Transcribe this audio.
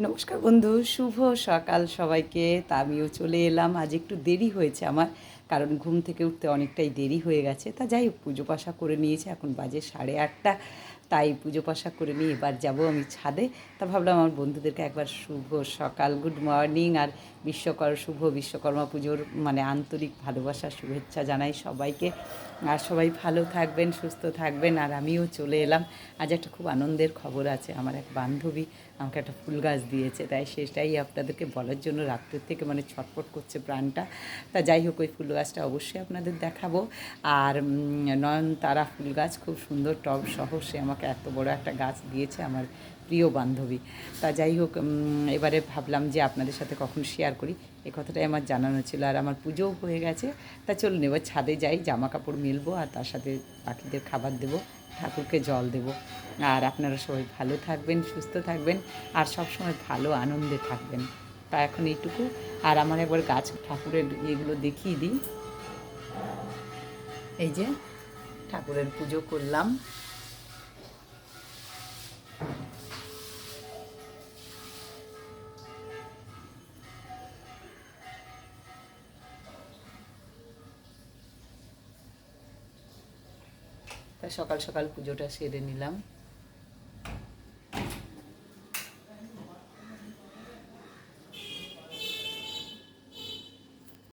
নমস্কার বন্ধু শুভ সকাল সবাইকে। তা আমিও চলে এলাম। আজ একটু দেরি হয়েছে আমার। কারণ ঘুম থেকে উঠতে অনেকটাই দেরি হয়ে গেছে। তা যাই হোক, পুজো পাশা করে নিয়েছে, এখন বাজে সাড়ে আটটা। তাই পুজো পাশা করে নিয়ে এবার যাব আমি ছাদে। তা ভাবলাম আমার বন্ধুদেরকে একবার শুভ সকাল, গুড মর্নিং, আর বিশ্বকর, শুভ বিশ্বকর্মা পুজোর মানে আন্তরিক ভালোবাসা, শুভেচ্ছা জানাই সবাইকে। আর সবাই ভালো থাকবেন, সুস্থ থাকবেন, আর আমিও চলে এলাম। আজ একটা খুব আনন্দের খবর আছে। আমার এক বান্ধবী আমাকে একটা ফুল গাছ দিয়েছে। তাই সেটাই আপনাদেরকে বলার জন্য রাত্রের থেকে মানে ছটফট করছে প্রাণটা। তা যাই হোক, ওই ফুল গাছটা অবশ্যই আপনাদের দেখাবো। আর নয়নতারা ফুল গাছ খুব সুন্দর টব সহ সে আমাকে এত বড় একটা গাছ দিয়েছে আমার প্রিয় বান্ধবী। তা যাই হোক এবারে ভাবলাম যে আপনাদের সাথে কখন শেয়ার করি। এ কথাটাই আমার জানানো ছিল আর আমার পুজোও হয়ে গেছে। তা চলুন, এবার ছাদে যাই জামা কাপড় মেলবো আর তার সাথে পাখিদের খাবার দেবো, ঠাকুরকে জল দেব। আর আপনারা সবাই ভালো থাকবেন, সুস্থ থাকবেন আর সবসময় ভালো আনন্দে থাকবেন। তা এখন এইটুকু। আর আমার একবার গাছ ঠাকুরের ইয়েগুলো দেখিয়ে দিই। এই যে ঠাকুরের পুজো করলাম। সকাল সকাল পুজোটা সেরে নিলাম।